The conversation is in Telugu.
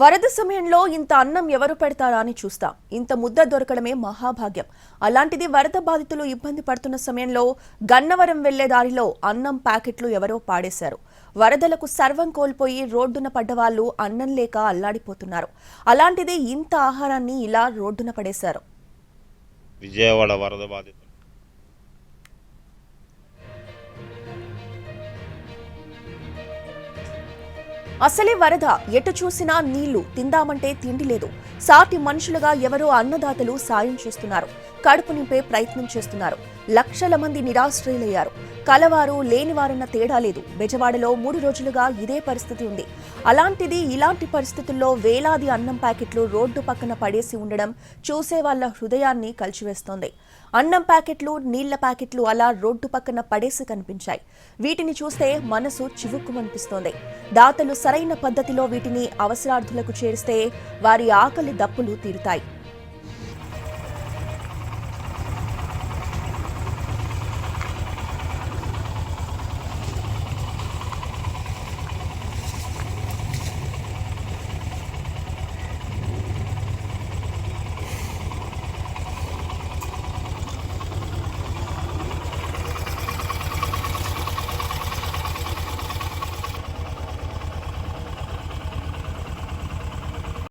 వరద సమయంలో ఇంత అన్నం ఎవరు పెడతారా అని చూస్తాం. ఇంత ముద్ద దొరకడమే మహాభాగ్యం. అలాంటిది వరద బాధితులు ఇబ్బంది పడుతున్న సమయంలో గన్నవరం వెళ్ళే దారిలో అన్నం ప్యాకెట్లు ఎవరో పాడేశారు. వరదలకు సర్వం కోల్పోయి రోడ్డున పడ్డవాళ్ళు అన్నం లేక అల్లాడిపోతున్నారు. అలాంటిది ఇంత ఆహారాన్ని ఇలా రోడ్డున పడేశారు. విజయవాడ వరద బాధితులు. అసలే వరద ఎటు చూసినా నీళ్ళు తిందామంటే తిండి లేదు. సాటి మనుషులుగా ఎవరో అన్నదాతలు సాయం చేస్తున్నారు. కడుపు నింపే ప్రయత్నం చేస్తున్నారు. లక్షల మంది నిరాశ్రయులయ్యారు. కలవారు లేనివారన్న తేడా లేదు. బెజవాడలో మూడు రోజులుగా ఇదే పరిస్థితి ఉంది. అలాంటిది ఇలాంటి పరిస్థితుల్లో వేలాది అన్నం ప్యాకెట్లు రోడ్డు పక్కన పడేసి ఉండడం చూసే వాళ్ళ హృదయాన్ని కలిచివేస్తోంది. అన్నం ప్యాకెట్లు నీళ్ళ ప్యాకెట్లు అలా రోడ్డు పక్కన పడేసి కనిపించాయి. వీటిని చూస్తే మనసు చివుక్కుమనిపిస్తోంది. దాతలు సరైన పద్ధతిలో వీటిని అవసరార్థులకు చేరిస్తే వారి ఆకలి దప్పులు తీరుతాయి.